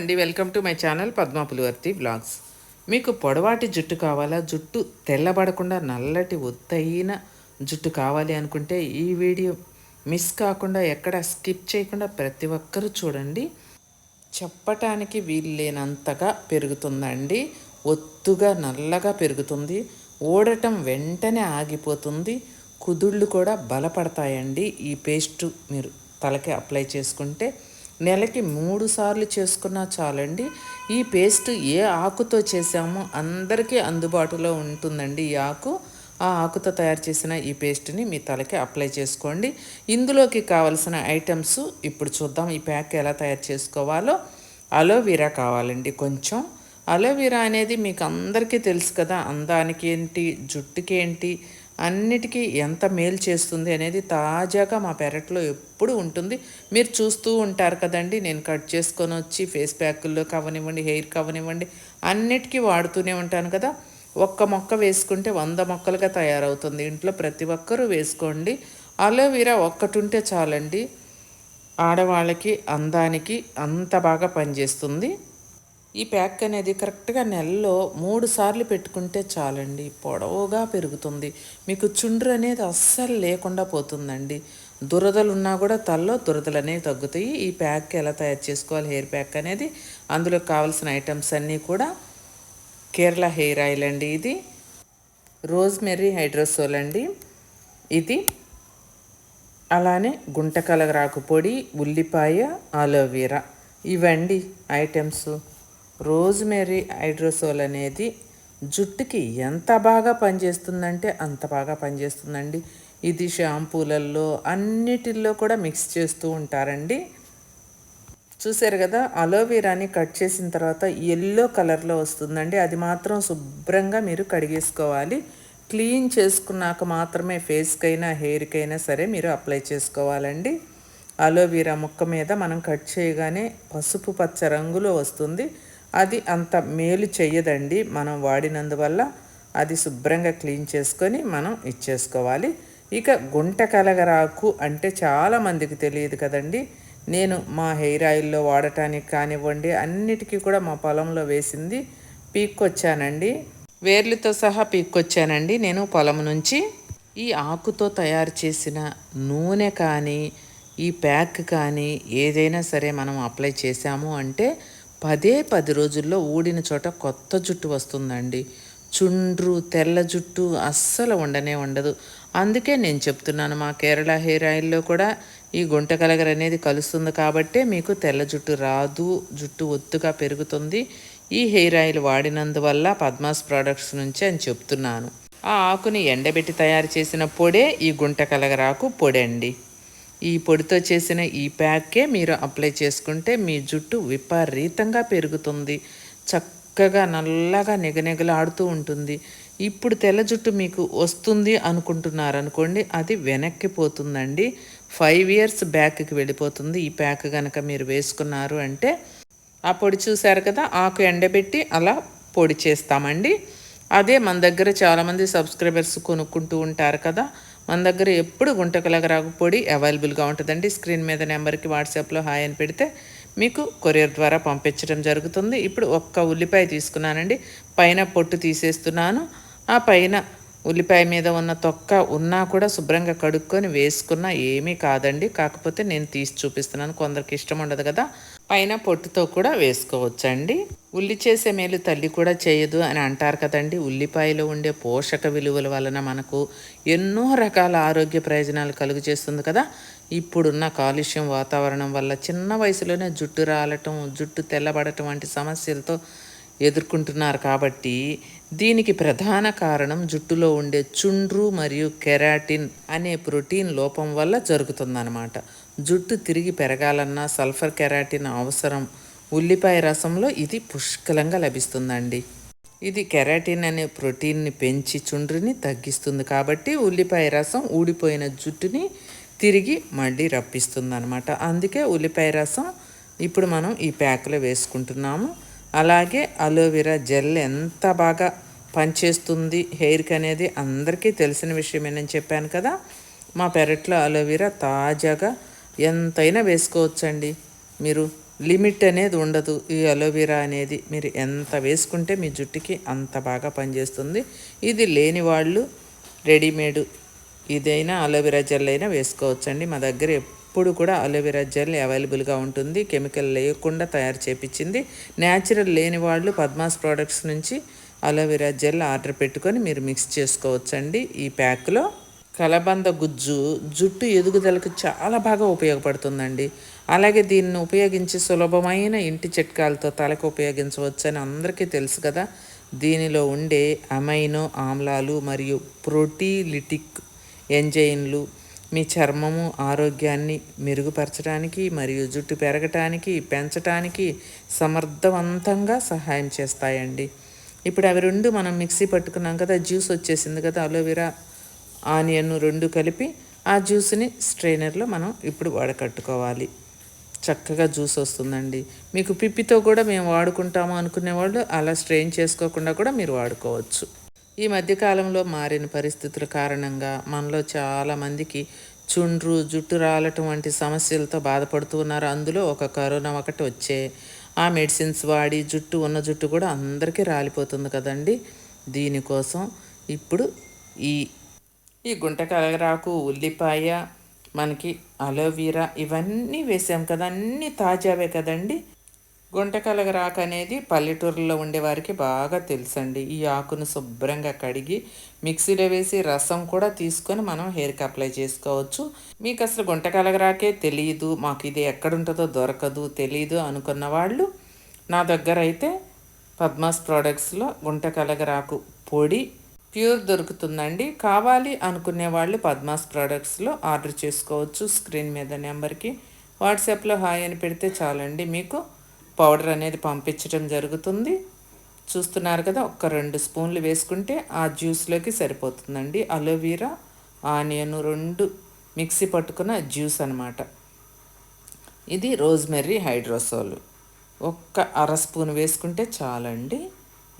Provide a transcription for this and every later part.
అండి. Welcome to my channel Padma Pulivarthi blogs. మీకు పొడవాటి జుట్టు కావాలా? జుట్టు తెల్లబడకుండా నల్లటి ఒత్తైన జుట్టు కావాలి అనుకుంటే ఈ వీడియో మిస్ కాకుండా ఎక్కడ స్కిప్ చేయకుండా ప్రతి ఒక్కరూ చూడండి. చెప్పటానికి వీల్లేనంతగా పెరుగుతుందండి. ఒత్తుగా నల్లగా పెరుగుతుంది. ఓడటం వెంటనే ఆగిపోతుంది. కుదుళ్ళు కూడా బలపడతాయండి. ఈ పేస్టు మీరు తలకి అప్లై చేసుకుంటే నెలకి మూడు సార్లు చేసుకున్నా చాలండి. ఈ పేస్ట్ ఏ ఆకుతో చేసామో అందరికీ అందుబాటులో ఉంటుందండి ఈ ఆకు. ఆ ఆకుతో తయారు చేసిన ఈ పేస్ట్ని మీ తలకి అప్లై చేసుకోండి. ఇందులోకి కావలసిన ఐటమ్స్ ఇప్పుడు చూద్దాం ఈ ప్యాక్ ఎలా తయారు చేసుకోవాలో. అలోవీరా కావాలండి కొంచెం. అలోవీరా అనేది మీకు అందరికీ తెలుసు కదా అందానికి ఏంటి జుట్టుకి ఏంటి అన్నిటికీ ఎంత మేలు చేస్తుంది అనేది తాజాగా మా పెరట్లో ఎప్పుడు ఉంటుంది. మీరు చూస్తూ ఉంటారు కదండి. నేను కట్ చేసుకొని వచ్చి ఫేస్ ప్యాకుల్లో కవనివ్వండి హెయిర్ కవనివ్వండి అన్నిటికీ వాడుతూనే ఉంటాను కదా. ఒక్క మొక్క వేసుకుంటే వంద మొక్కలుగా తయారవుతుంది. ఇంట్లో ప్రతి ఒక్కరూ వేసుకోండి. అలోవీరా ఒక్కటి ఉంటే చాలండి. ఆడవాళ్ళకి అందానికి అంత బాగా పనిచేస్తుంది. ఈ ప్యాక్ అనేది కరెక్ట్గా నెలలో మూడు సార్లు పెట్టుకుంటే చాలండి. పొడవుగా పెరుగుతుంది. మీకు చుండ్రు అనేది అస్సలు లేకుండా పోతుందండి. దురదలు ఉన్నా కూడా తల్లో దురదలు అనేవి తగ్గుతాయి. ఈ ప్యాక్ ఎలా తయారు చేసుకోవాలి? హెయిర్ ప్యాక్ అనేది అందులో కావాల్సిన ఐటమ్స్ అన్నీ కూడా కేరళ హెయిర్ ఆయిల్ అండి ఇది. రోజ్మెర్రీ హైడ్రోసోల్ అండి ఇది. అలానే గుంటకలగరాకు పొడి ఉల్లిపాయ ఆలోవీరా ఇవండి ఐటమ్స్. రోజ్మెరీ హైడ్రోసోల్ అనేది జుట్టుకి ఎంత బాగా పనిచేస్తుందంటే అంత బాగా పనిచేస్తుందండి. ఇది షాంపూలల్లో అన్నిటిల్లో కూడా మిక్స్ చేస్తూ ఉంటారండి. చూసారు కదా అలోవెరాని కట్ చేసిన తర్వాత ఎల్లో కలర్లో వస్తుందండి. అది మాత్రం శుభ్రంగా మీరు కడిగేసుకోవాలి. క్లీన్ చేసుకున్నాక మాత్రమే ఫేస్కైనా హెయిర్కైనా సరే మీరు అప్లై చేసుకోవాలండి. అలోవెరా ముక్క మీద మనం కట్ చేయగానే పసుపు పచ్చ రంగులో వస్తుంది. అది అంత మేలు చెయ్యదండి. మనం వాడినందువల్ల అది శుభ్రంగా క్లీన్ చేసుకొని మనం ఇచ్చేసుకోవాలి. ఇక గుంట కలగరాకు అంటే చాలామందికి తెలియదు కదండి. నేను మా హెయిర్ ఆయిల్లో వాడటానికి కానివ్వండి అన్నిటికీ కూడా మా పొలంలో వేసింది పీక్కొచ్చానండి. వేర్లతో సహా పీక్కొచ్చానండి నేను పొలం నుంచి. ఈ ఆకుతో తయారు చేసిన నూనె కానీ ఈ ప్యాక్ కానీ ఏదైనా సరే మనం అప్లై చేసాము అంటే పదే పది రోజుల్లో ఊడిన చోట కొత్త జుట్టు వస్తుందండి. చుండ్రు తెల్ల జుట్టు అస్సలు ఉండనే ఉండదు అందుకే నేను చెప్తున్నాను మా కేరళ హెయిర్ ఆయిల్లో కూడా ఈ గుంట కలగర అనేది కలుస్తుంది కాబట్టే మీకు తెల్ల జుట్టు రాదు జుట్టు ఒత్తుగా పెరుగుతుంది. ఈ హెయిర్ ఆయిల్ వాడినందువల్ల పద్మాస్ ప్రోడక్ట్స్ నుంచి అని చెప్తున్నాను. ఆ ఆకుని ఎండబెట్టి తయారు చేసిన పొడే ఈ గుంట కలగరాకు పొడండి. అండి ఈ పొడితో చేసిన ఈ ప్యాకే మీరు అప్లై చేసుకుంటే మీ జుట్టు విపరీతంగా పెరుగుతుంది. చక్కగా నల్లగా నిగనిగలాడుతూ ఉంటుంది. ఇప్పుడు తెల్ల జుట్టు మీకు వస్తుంది అనుకుంటున్నారనుకోండి అది వెనక్కి పోతుందండి. ఫైవ్ ఇయర్స్ బ్యాక్కి వెళ్ళిపోతుంది. ఈ ప్యాక్ కనుక మీరు వేసుకున్నారు అంటే ఆ పొడి చూశారు కదా ఆకు ఎండబెట్టి అలా పొడి చేస్తామండి. అదే మన దగ్గర చాలామంది సబ్స్క్రైబర్స్ కొనుక్కుంటూ ఉంటారు కదా మన దగ్గర ఎప్పుడు గుంటకలగరాకు పొడి అవైలబుల్గా ఉంటుందండి. స్క్రీన్ మీద నెంబర్కి వాట్సాప్లో హాయ్ అని పెడితే మీకు కొరియర్ ద్వారా పంపించడం జరుగుతుంది. ఇప్పుడు ఒక్క ఉల్లిపాయ తీసుకున్నానండి. పైన పొట్టు తీసేస్తున్నాను. ఆ పైన ఉల్లిపాయ మీద ఉన్న తొక్క ఉన్నా కూడా శుభ్రంగా కడుక్కొని వేసుకున్న ఏమీ కాదండి. కాకపోతే నేను తీసి చూపిస్తున్నాను. కొందరికి ఇష్టం ఉండదు కదా. పైన పొట్టుతో కూడా వేసుకోవచ్చండి. ఉల్లి చేసే మేలు తల్లి కూడా చేయదు అని అంటారు కదండి. ఉల్లిపాయలో ఉండే పోషక విలువల వలన మనకు ఎన్నో రకాల ఆరోగ్య ప్రయోజనాలు కలుగు చేస్తుంది కదా. ఇప్పుడున్న కాలుష్యం వాతావరణం వల్ల చిన్న వయసులోనే జుట్టు రాలటం జుట్టు తెల్లబడటం వంటి సమస్యలతో ఎదుర్కొంటున్నారు కాబట్టి దీనికి ప్రధాన కారణం జుట్టులో ఉండే చుండ్రు మరియు కెరాటిన్ అనే ప్రోటీన్ లోపం వల్ల జరుగుతుందన్నమాట. జుట్టు తిరిగి పెరగాలన్నా సల్ఫర్ కెరాటిన్ అవసరం. ఉల్లిపాయ రసంలో ఇది పుష్కలంగా లభిస్తుందండి. ఇది కెరాటిన్ అనే ప్రోటీన్ని పెంచి చుండ్రుని తగ్గిస్తుంది కాబట్టి ఉల్లిపాయ రసం ఊడిపోయిన జుట్టుని తిరిగి మళ్ళీ రప్పిస్తుంది అనమాట అందుకే ఉల్లిపాయ రసం ఇప్పుడు మనం ఈ ప్యాక్లో వేసుకుంటున్నాము. అలాగే అలోవెరా జెల్ ఎంత బాగా పనిచేస్తుంది హెయిర్కి అనేది అందరికీ తెలిసిన విషయమేనని చెప్పాను కదా. మా పెరట్లో అలోవెరా తాజాగా ఎంతైనా వేసుకోవచ్చండి. మీరు లిమిట్ అనేది ఉండదు. ఈ అలోవెరా అనేది మీరు ఎంత వేసుకుంటే మీ జుట్టుకి అంత బాగా పనిచేస్తుంది. ఇది లేని వాళ్ళు రెడీమేడ్ ఇదైనా అలోవెరా జెల్ అయినా వేసుకోవచ్చండి. మా దగ్గర ఎప్పుడు కూడా అలోవెరా జెల్ అవైలబుల్గా ఉంటుంది. కెమికల్ లేకుండా తయారు చేపించింది. న్యాచురల్ లేని వాళ్ళు పద్మాస్ ప్రోడక్ట్స్ నుంచి అలోవెరా జెల్ ఆర్డర్ పెట్టుకొని మీరు మిక్స్ చేసుకోవచ్చండి. ఈ ప్యాక్లో కలబంద గుజ్జు జుట్టు ఎదుగుదలకు చాలా బాగా ఉపయోగపడుతుందండి. అలాగే దీన్ని ఉపయోగించి సులభమైన ఇంటి చిట్కాలతో తలకు ఉపయోగించవచ్చు అని అందరికీ తెలుసు కదా. దీనిలో ఉండే అమైనో ఆమ్లాలు మరియు ప్రోటీలిటిక్ ఎంజైన్లు మీ చర్మము ఆరోగ్యాన్ని మెరుగుపరచడానికి మరియు జుట్టు పెరగటానికి పెంచటానికి సమర్థవంతంగా సహాయం చేస్తాయండి. ఇప్పుడు అవి రెండు మనం మిక్సీ పట్టుకున్నాం కదా జ్యూస్ వచ్చేసింది కదా అలోవెరా ఆనియన్ రెండు కలిపి ఆ జ్యూస్ని స్ట్రైనర్లో మనం ఇప్పుడు వడకట్టుకోవాలి. చక్కగా జ్యూస్ వస్తుందండి. మీకు పిప్పితో కూడా మేము వాడుకుంటాము అనుకునే వాళ్ళు అలా స్ట్రెయిన్ చేసుకోకుండా కూడా మీరు వాడుకోవచ్చు. ఈ మధ్యకాలంలో మారిన పరిస్థితుల కారణంగా మనలో చాలామందికి చుండ్రు జుట్టు రాలటం వంటి సమస్యలతో బాధపడుతూ ఉన్నారు. అందులో ఒక కరోనా ఒకటి వచ్చే ఆ మెడిసిన్స్ వాడి జుట్టు ఉన్న జుట్టు కూడా అందరికీ రాలిపోతుంది కదండి. దీనికోసం ఇప్పుడు ఈ ఈ గుంటకలరాకు ఉల్లిపాయ మనకి అలోవీరా ఇవన్నీ వేసాం కదా అన్నీ తాజావే కదండి. గుంటకలగరాకు అనేది పల్లెటూరులో ఉండేవారికి బాగా బాగా తెలుసండి. ఈ ఆకును శుభ్రంగా కడిగి మిక్సీలో వేసి రసం కూడా తీసుకొని మనం హెయిర్కి అప్లై చేసుకోవచ్చు. మీకు అసలు గుంటకలగరాకే తెలియదు మాకు ఇది ఎక్కడుంటుందో దొరకదు తెలియదు అనుకున్న వాళ్ళు నా దగ్గర అయితే పద్మాస్ ప్రోడక్ట్స్లో గుంటకలగరాకు పొడి ప్యూర్ దొరుకుతుందండి. కావాలి అనుకునే వాళ్ళు పద్మాస్ ప్రోడక్ట్స్లో ఆర్డర్ చేసుకోవచ్చు. స్క్రీన్ మీద నెంబర్కి వాట్సాప్లో హాయ్ అని పెడితే చాలండి మీకు. పౌడర్ అనేది పంపించడం జరుగుతుంది. చూస్తున్నారు కదా ఒక రెండు స్పూన్లు వేసుకుంటే ఆ జ్యూస్లోకి సరిపోతుందండి. అలోవీరా ఆనియన్ రెండు మిక్సీ పట్టుకున్న జ్యూస్ అనమాట ఇది రోజ్మెర్రీ హైడ్రోసోల్. ఒక్క అర స్పూన్ వేసుకుంటే చాలండి.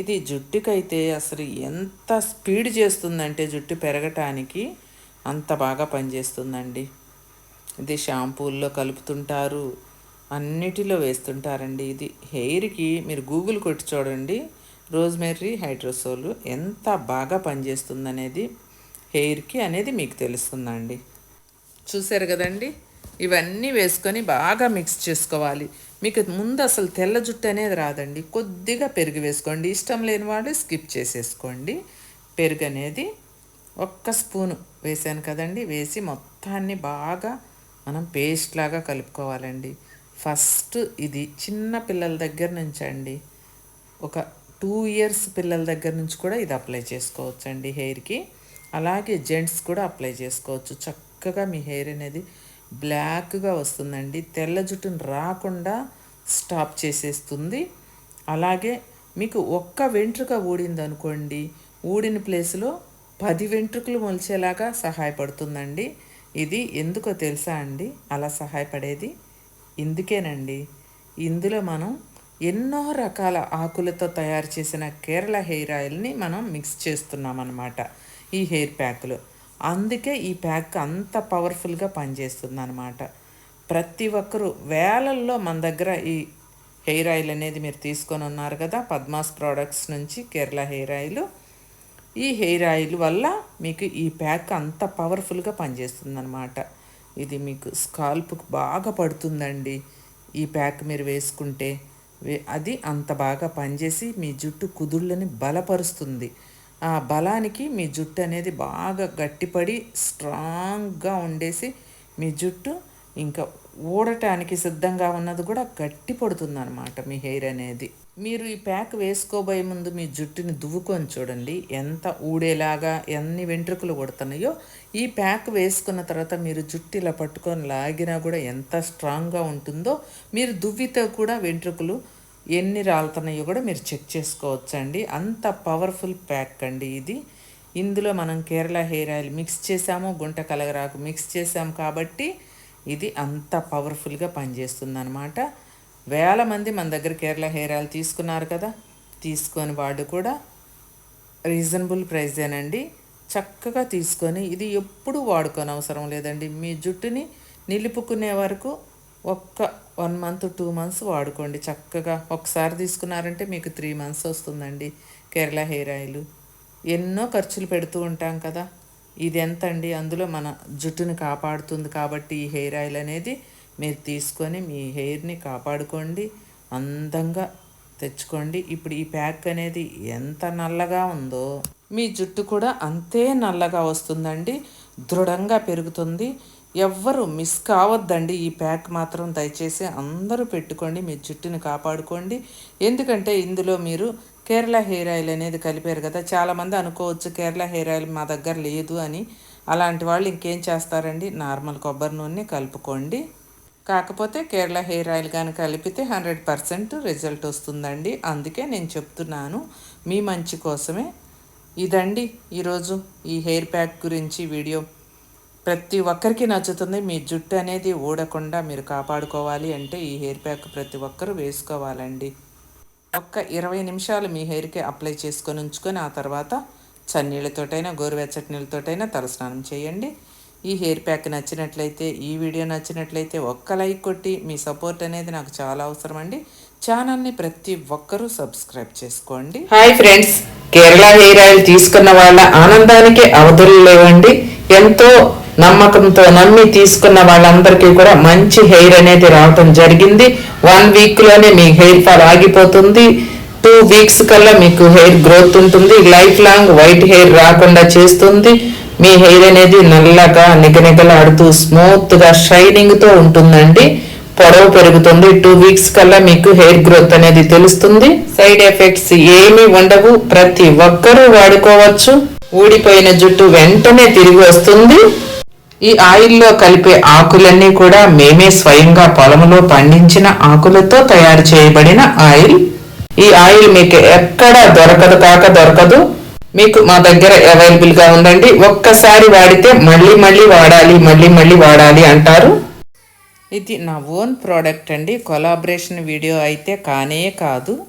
ఇది జుట్టుకైతే అసలు ఎంత స్పీడ్ చేస్తుందంటే జుట్టు పెరగటానికి అంత బాగా పనిచేస్తుందండి. ఇది షాంపూల్లో కలుపుతుంటారు అన్నిటిలో వేస్తుంటారండి. ఇది హెయిర్కి మీరు గూగుల్ కొట్టి చూడండి రోజ్మెర్రీ హైడ్రోసోల్ ఎంత బాగా పనిచేస్తుందనేది హెయిర్కి అనేది మీకు తెలుస్తుందండి. చూసారు కదండి? ఇవన్నీ వేసుకొని బాగా మిక్స్ చేసుకోవాలి. మీకు ముందు అసలు తెల్ల జుట్టు అనేది రాదండి. కొద్దిగా పెరుగు వేసుకోండి. ఇష్టం లేని వాళ్ళు స్కిప్ చేసేసుకోండి. పెరుగు అనేది ఒక్క స్పూను వేసాను కదండి. వేసి మొత్తాన్ని బాగా మనం పేస్ట్ లాగా కలుపుకోవాలండి. ఫస్ట్ ఇది చిన్న పిల్లల దగ్గర నుంచి అండి ఒక టూ ఇయర్స్ పిల్లల దగ్గర నుంచి కూడా ఇది అప్లై చేసుకోవచ్చు అండి హెయిర్కి. అలాగే జెంట్స్ కూడా అప్లై చేసుకోవచ్చు. చక్కగా మీ హెయిర్ అనేది బ్లాక్గా వస్తుందండి. తెల్ల జుట్టును రాకుండా స్టాప్ చేసేస్తుంది. అలాగే మీకు ఒక్క వెంట్రుక ఊడింది అనుకోండి ఊడిన ప్లేస్లో పది వెంట్రుకలు మొలిచేలాగా సహాయపడుతుందండి. ఇది ఎందుకో తెలుసా అండి? అలా సహాయపడేది ఇందుకేనండి. ఇందులో మనం ఎన్నో రకాల ఆకులతో తయారు చేసిన కేరళ హెయిర్ ఆయిల్ని మనం మిక్స్ చేస్తున్నాం అన్నమాట ఈ హెయిర్ ప్యాక్లో. అందుకే ఈ ప్యాక్ అంత పవర్ఫుల్గా పనిచేస్తుంది అనమాట ప్రతి ఒక్కరూ వేలల్లో మన దగ్గర ఈ హెయిర్ ఆయిల్ అనేది మీరు తీసుకొని ఉన్నారు కదా పద్మాస్ ప్రోడక్ట్స్ నుంచి కేరళ హెయిర్ ఆయిల్. ఈ హెయిర్ ఆయిల్ వల్ల మీకు ఈ ప్యాక్ అంత పవర్ఫుల్గా పనిచేస్తుంది అనమాట ఇది మీకు స్కాల్ప్కి బాగా పడుతుందండి. ఈ ప్యాక్ మీరు వేసుకుంటే అది అంత బాగా పనిచేసి మీ జుట్టు కుదుళ్ళని బలపరుస్తుంది. ఆ బలానికి మీ జుట్టు అనేది బాగా గట్టిపడి స్ట్రాంగ్గా ఉండేసి మీ జుట్టు ఇంకా ఊడటానికి సిద్ధంగా ఉన్నది కూడా గట్టి పడుతుంది అనమాట మీ హెయిర్ అనేది. మీరు ఈ ప్యాక్ వేసుకోబోయే ముందు మీ జుట్టుని దువ్వుకొని చూడండి. ఎంత ఊడేలాగా ఎన్ని వెంట్రుకలు కొడుతున్నాయో. ఈ ప్యాక్ వేసుకున్న తర్వాత మీరు జుట్టు ఇలా పట్టుకొని లాగినా కూడా ఎంత స్ట్రాంగ్గా ఉంటుందో. మీరు దువ్వితో కూడా వెంట్రుకలు ఎన్ని రాలుతున్నాయో కూడా మీరు చెక్ చేసుకోవచ్చండి. అంత పవర్ఫుల్ ప్యాక్ అండి ఇది. ఇందులో మనం కేరళ హెయిర్ ఆయిల్ మిక్స్ చేసాము గుంట కలగరాకు మిక్స్ చేసాము కాబట్టి ఇది అంత పవర్ఫుల్గా పనిచేస్తుంది అనమాట వేల మంది మన దగ్గర కేరళ హెయిర్ ఆయిల్ తీసుకున్నారు కదా తీసుకొని వాడు కూడా రీజనబుల్ ప్రైజేనండి చక్కగా తీసుకొని ఇది ఎప్పుడు వాడుకొని అవసరం లేదండి. మీ జుట్టుని నిలుపుకునే వరకు ఒక్క వన్ మంత్ టూ మంత్స్ వాడుకోండి. చక్కగా ఒకసారి తీసుకున్నారంటే మీకు త్రీ మంత్స్ వస్తుందండి కేరళ హెయిర్ ఆయిల్. ఎన్నో ఖర్చులు పెడుతూ ఉంటాం కదా. ఇది ఎంత అండి అందులో మన జుట్టుని కాపాడుతుంది కాబట్టి ఈ హెయిర్ ఆయిల్ అనేది మీరు తీసుకొని మీ హెయిర్ని కాపాడుకోండి. అందంగా తెచ్చుకోండి. ఇప్పుడు ఈ ప్యాక్ అనేది ఎంత నల్లగా ఉందో మీ జుట్టు కూడా అంతే నల్లగా వస్తుందండి. దృఢంగా పెరుగుతుంది. ఎవ్వరు మిస్ కావద్దండి. ఈ ప్యాక్ మాత్రం దయచేసి అందరూ పెట్టుకోండి మీ జుట్టుని కాపాడుకోండి. ఎందుకంటే ఇందులో మీరు కేరళ హెయిర్ ఆయిల్ అనేది కలిపారు కదా చాలామంది అనుకోవచ్చు కేరళ హెయిర్ ఆయిల్ మా దగ్గర లేదు అని. అలాంటి వాళ్ళు ఇంకేం చేస్తారండి? నార్మల్ కొబ్బరి నూనె కలుపుకోండి. కాకపోతే కేరళ హెయిర్ ఆయిల్ కానీ కలిపితే హండ్రెడ్ పర్సెంట్ రిజల్ట్ వస్తుందండి. అందుకే నేను చెప్తున్నాను మీ మంచి కోసమే. ఇదండి ఈరోజు ఈ హెయిర్ ప్యాక్ గురించి వీడియో. ప్రతి ఒక్కరికి నచ్చుతుంది. మీ జుట్టు అనేది ఊడకుండా మీరు కాపాడుకోవాలి అంటే ఈ హెయిర్ ప్యాక్ ప్రతి ఒక్కరూ వేసుకోవాలండి. ఒక్క ఇరవై నిమిషాలు మీ హెయిర్కి అప్లై చేసుకొని ఉంచుకొని ఆ తర్వాత చన్నీళ్ళతోటైనా గోరువెచ్చటి నీళ్ళతోటైనా తలస్నానం చేయండి. ఈ హెయిర్ ప్యాక్ నచ్చినట్లయితే ఈ వీడియో నచ్చినట్లయితే ఒక్క లైక్ కొట్టి మీ సపోర్ట్ అనేది నాకు చాలా అవసరం అండి ఛానల్ని ప్రతి ఒక్కరూ సబ్స్క్రైబ్ చేసుకోండి. Hi friends! Kerala hair oil తీసుకున్న వాళ్ళ ఆనందానికి అవధులు లేవండి. ఎంతో నమ్మకంతో నమ్మి తీసుకున్న వాళ్ళందరికీ కూడా మంచి హెయిర్ అనేది రావటం జరిగింది. వన్ వీక్లోనే మీ హెయిర్ ఫాల్ ఆగిపోతుంది. టూ వీక్స్ కల్లా మీకు హెయిర్ గ్రోత్ ఉంటుంది. లైఫ్ లాంగ్ వైట్ హెయిర్ రాకుండా చేస్తుంది. మీ హెయిర్ అనేది నల్లగా నిగనిగలాడుతూ స్మూత్గా షైనింగ్తో ఉంటుందండి. పొడవు పెరుగుతుంది. టూ వీక్స్ కల్లా మీకు హెయిర్ గ్రోత్ అనేది తెలుస్తుంది. సైడ్ ఎఫెక్ట్స్ ఏమీ ఉండవు. ప్రతి ఒక్కరూ వాడుకోవచ్చు. ఊడిపోయిన జుట్టు వెంటనే తిరిగి వస్తుంది. ఈ ఆయిల్లో కలిపే ఆకులన్నీ కూడా మేమే స్వయంగా పొలంలో పండించిన ఆకులతో తయారు చేయబడిన ఆయిల్. ఈ ఆయిల్ మీకు ఎక్కడ దొరకదు కాక దొరకదు. మీకు మా దగ్గర అవైలబుల్గా ఉందండి. ఒక్కసారి వాడితే మళ్ళీ మళ్ళీ వాడాలి మళ్ళీ మళ్ళీ వాడాలి అంటారు. ఇది నా ఓన్ ప్రోడక్ట్ అండి. కొలాబరేషన్ వీడియో అయితే కానే కాదు.